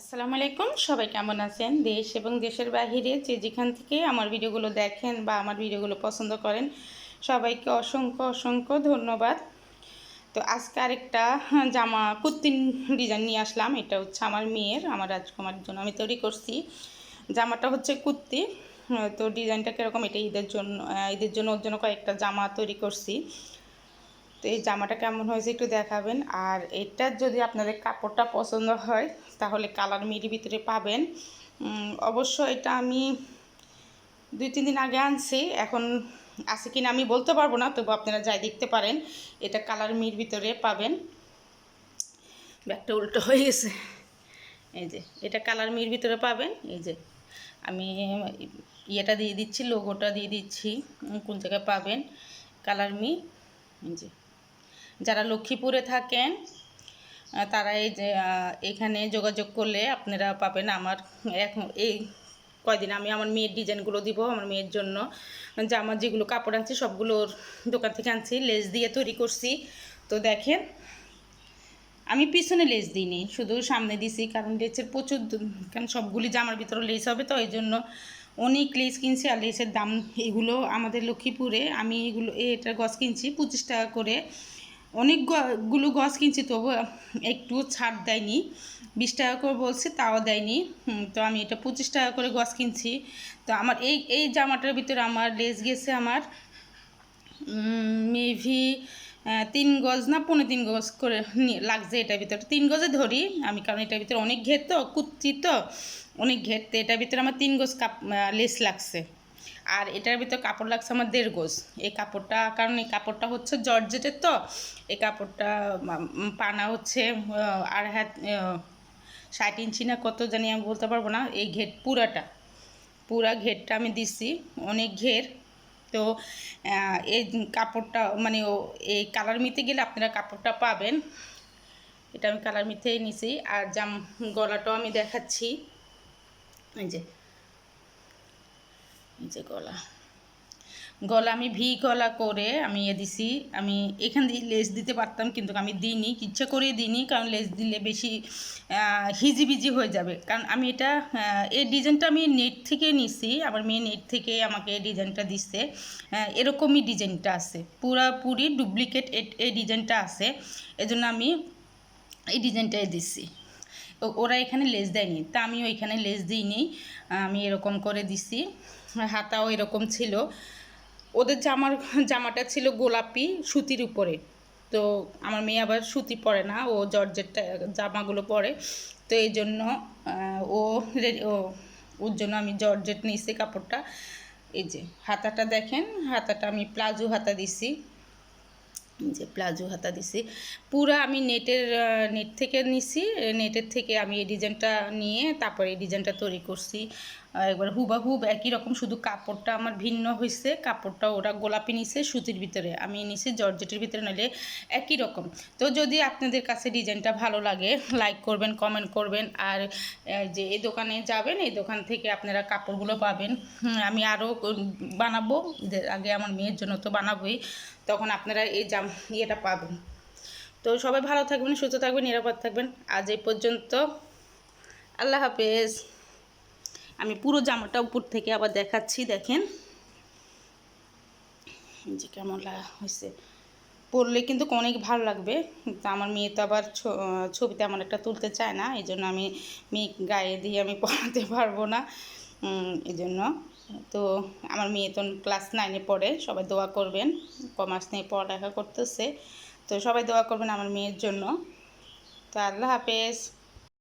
আসসালামু আলাইকুম, সবাই কেমন আছেন? দেশ এবং দেশের বাহিরে যে যেখান থেকে আমার ভিডিওগুলো দেখেন বা আমার ভিডিওগুলো পছন্দ করেন, সবাইকে অসংখ্য অসংখ্য ধন্যবাদ। তো আজকে আরেকটা জামা কুর্তিন ডিজাইন নিয়ে আসলাম, এটা হচ্ছে আমার মেয়ের, আমার রাজকুমারের জন্য আমি তৈরি করছি। জামাটা হচ্ছে কুর্তি, তো ডিজাইনটা কীরকম, এটা ঈদের জন্য ঈদের জন্য ওর জন্য কয়েকটা জামা তৈরি করছি। তো এই জামাটা কেমন হয়েছে একটু দেখাবেন। আর এটা যদি আপনাদের কাপড়টা পছন্দ হয়, তাহলে কালার মিরি ভিতরে পাবেন। অবশ্য এটা আমি দুই, তিন দিন আগে আনছি, এখন আছে কিনা আমি বলতে পারব না, তবু আপনারা যাই দেখতে পারেন, এটা কালার মির ভিতরে পাবেন। ব্যাগটা উল্টো হয়ে গেছে। এই যে, এটা কালার মির ভিতরে পাবেন। এই যে, আমি ইয়েটা দিয়ে দিচ্ছি লোগোটা দিয়ে দিচ্ছি কোন জায়গায় পাবেন, কালার মি এই যে যারা লক্ষ্মীপুরে থাকেন তারা এই যে এখানে যোগাযোগ করলে আপনারা পাবেন আমার এখন এই কয়দিন আমি আমার মেয়ের ডিজাইনগুলো দিব, আমার মেয়ের জন্য। যে আমার যেগুলো, কাপড় আনছি সবগুলো ওর দোকান থেকে আনছি, লেস দিয়ে তৈরি করছি। তো দেখেন, আমি পিছনে লেস দিইনি, শুধু সামনে দিছি, কারণ লেসের প্রচুর কারণ সবগুলি জামার ভিতরে লেস হবে তো এই জন্য অনেক লেস কিনছি, আর লেসের দাম এগুলো আমাদের লক্ষ্মীপুরে, আমি এগুলো, এটার গছ কিনছি পঁচিশ টাকা করে। অনেকগুলো গছ কিনছি তবু একটু ছাড় দেয়নি। বিশ টাকা করে বলছে, তাও দেয়নি। তো আমি এটা পঁচিশ টাকা করে গছ কিনছি। তো আমার এই এই জামাটার ভিতরে আমার লেস গেছে আমার মেভি তিন গজ না পনেরো তিন গজ করে লাগছে এটার ভিতরে। তিন গজে ধরি আমি, কারণ এটার ভিতরে অনেক ঘের তো কুচি তো। অনেক ঘের তো এটার ভিতরে আমার তিন গজ কাপ লেস লাগছে। আর এটার ভিতরে কাপড় লাগছে আমার দেড় গজ। এই কাপড়টা, কারণ এই কাপড়টা হচ্ছে জর্জেটের তো, এই কাপড়টা পানা হচ্ছে আর হাত ষাট ইঞ্চি না কত জানি আমি বলতে পারব না, এই ঘের পুরাটা, পুরা ঘেরটা আমি দিছি, অনেক ঘের। তো এই কাপড়টা মানে ও, এই কালার মিতে গেলে আপনারা কাপড়টা পাবেন। এটা আমি কালার মিতেই নিছি, আর জাম গলাটাও আমি দেখাচ্ছি। এই যে যে গলা। গলা আমি ভি গলা করে আমি এ দিছি। আমি এখান দিয়ে লেস দিতে পারতাম কিন্তু আমি দিইনি, ইচ্ছে করেই দিইনি, কারণ লেস দিলে বেশি হিজিবিজি হয়ে যাবে। কারণ আমি এটা এই ডিজাইনটা আমি নেট থেকে নিছি, আমার মেয়ে নেট থেকে আমাকে এই ডিজাইনটা দিচ্ছে এরকমই ডিজাইনটা আছে, পুরাপুরি ডুপ্লিকেট এই ডিজাইনটা আছে। এজন্য আমি এই ডিজাইনটাই দিছি। ওরা এখানে লেস দেয়নি। তা আমি ওইখানে লেস দিইনি। আমি এরকম করে দিছি। হাতাও এরকম ছিল। ওদের জামার, জামাটা ছিল গোলাপি সুতির উপরে। তো আমার মেয়ে আবার সুতি পরে না, ও জর্জেটটা, জামাগুলো পরে। তো এই জন্য ও, ওর জন্য আমি জর্জেট নিয়েছি কাপড়টা। এই যে, হাতাটা দেখেন, হাতাটা আমি প্লাজো হাতা দিছি। যে প্লাজো হাতা দিছি। পুরো আমি নেটের নেট থেকে নিছি, নেটের থেকে আমি এই ডিজাইনটা নিয়ে তারপরে এই ডিজাইনটা তৈরি করছি। একবার হুবাহুব একই রকম, শুধু কাপড়টা আমার ভিন্ন হয়েছে কাপড়টা ওরা গোলাপি নিছে সুতির ভিতরে, আমি নিছি জর্জেটের ভিতরে নাহলে একই রকম। তো যদি আপনাদের কাছে ডিজাইনটা ভালো লাগে, লাইক করবেন, কমেন্ট করবেন, আর যে এই দোকানে যাবেন, এই দোকান থেকে আপনারা কাপড়গুলো পাবেন। আমি আরও বানাবো আগে আমার মেয়ের জন্য তো বানাবোই, তখন আপনারা এই জাম, ইয়েটা পাবেন। তো সবাই ভালো থাকবেন, সুস্থ থাকবেন, নিরাপদ থাকবেন। আজ এই পর্যন্ত, আল্লাহ হাফেজ। আমি পুরো জামাটা উপর থেকে আবার দেখাচ্ছি, দেখেন। যে কেমন হয়েছে। পরলে কিন্তু অনেক ভালো লাগবে। তো আমার মেয়ে তো আবার ছবি তেমন একটা তুলতে চায় না, এই জন্য আমি মেয়ে গায়ে দিয়ে আমি পড়াতে পারব না। এই জন্য। তো আমার মেয়ে তো ক্লাস নাইনে পড়ে, সবাই দোয়া করবেন। কমার্স নিয়ে পড়ালেখা করতেছে। তো সবাই দোয়া করবেন আমার মেয়ের জন্য। তো আল্লাহ হাফেজ।